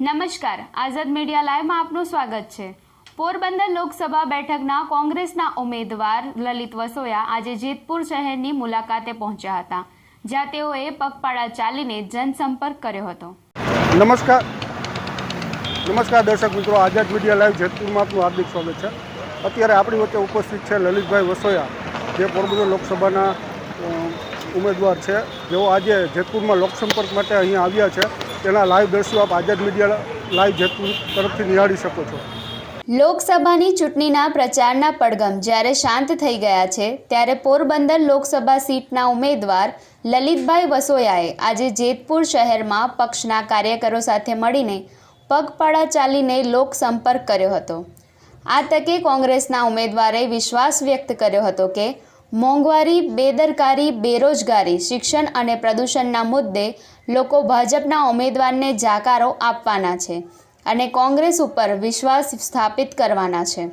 નમસ્કાર, આઝાદ મીડિયા લાઈવમાં આપનું સ્વાગત છે. પોરબંદર લોકસભા બેઠકના કોંગ્રેસના ઉમેદવાર લલિત વસોયા આજે જેતપુર શહેરની મુલાકાતે પહોંચ્યા હતા, જ્યાં તેઓએ પગપાળા ચાલીને જનસંપર્ક કર્યો હતો. નમસ્કાર. નમસ્કાર દર્શક મિત્રો, આઝાદ મીડિયા લાઈવ જેતપુરમાં આપનું હાર્દિક સ્વાગત છે. અત્યારે આપણી વચ્ચે ઉપસ્થિત છે લલિતભાઈ વસોયા, જે પોરબંદર લોકસભાના ઉમેદવાર છે. જેઓ આજે જેતપુરમાં લોકસંપર્ક માટે અહીંયા આવ્યા છે. તેના લાઈવ દ્રશ્યો આપ આઝાદ મીડિયા લાઈવ જેતપુર તરફથી નિહાળી શકો છો. લોકસભાની ચૂંટણીના પ્રચારના પડગમ જ્યારે શાંત થઈ ગયા છે, ત્યારે પોરબંદર લોકસભા સીટના ઉમેદવાર લલિતભાઈ વસોયાએ આજે જેતપુર શહેરમાં પક્ષના કાર્યકરો સાથે મળીને પગપાળા ચાલીને લોકસંપર્ક કર્યો હતો. આ તકે કોંગ્રેસના ઉમેદવારે વિશ્વાસ વ્યક્ત કર્યો હતો કે મોંઘવારી, બેદરકારી, બેરોજગારી, શિક્ષણ અને પ્રદૂષણના મુદ્દે લોકો ભાજપના ઉમેદવારને જાકારો આપવાના છે અને કોંગ્રેસ ઉપર વિશ્વાસ સ્થાપિત કરવાના છે.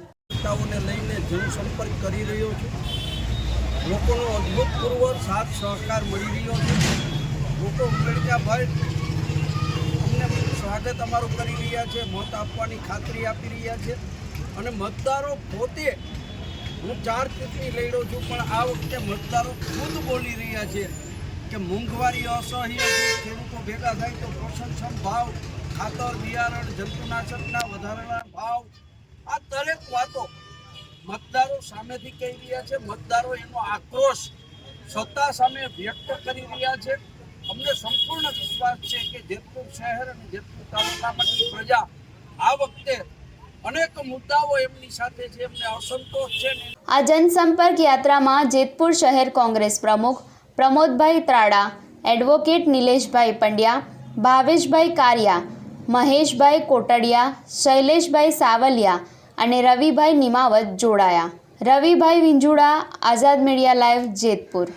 લઈને સ્વાગત અમારું કરી રહ્યા છે, મત આપવાની ખાતરી આપી રહ્યા છે. અને મતદારો પોતે હું ચાર ચૂંટણી લડ્યો છું, પણ આ વખતે મતદારો ખુદ બોલી રહ્યા છે કે મોંઘવારી અસહ્ય છે. ખેડૂતો ભેગા થાય તો પોષણક્ષમ ભાવ, ખાતર, બિયારણ, જંતુનાશકના વધારાના ભાવ. આ દરેક વાતો મતદારો સામેથી કહી રહ્યા છે. મતદારો એનો આક્રોશ સત્તા સામે વ્યક્ત કરી રહ્યા છે. અમને સંપૂર્ણ વિશ્વાસ છે કે જેતપુર શહેર અને જેતપુર તાલુકામાંથી પ્રજા આ વખતે અનેક મુદ્દાઓ એમની સાથે છે, એમને અસંતોષ છે આ જનસંપર્ક યાત્રામાં જેતપુર શહેર કોંગ્રેસ પ્રમુખ પ્રમોદભાઈ ત્રાડા, એડવોકેટ નિલેશભાઈ પંડ્યા, ભાવેશભાઈ કારિયા, મહેશભાઈ કોટડિયા, શૈલેષભાઈ સાવલિયા અને રવિભાઈ નિમાવત જોડાયા. Ravibhai Vinjuda, Azad media live Jetpur.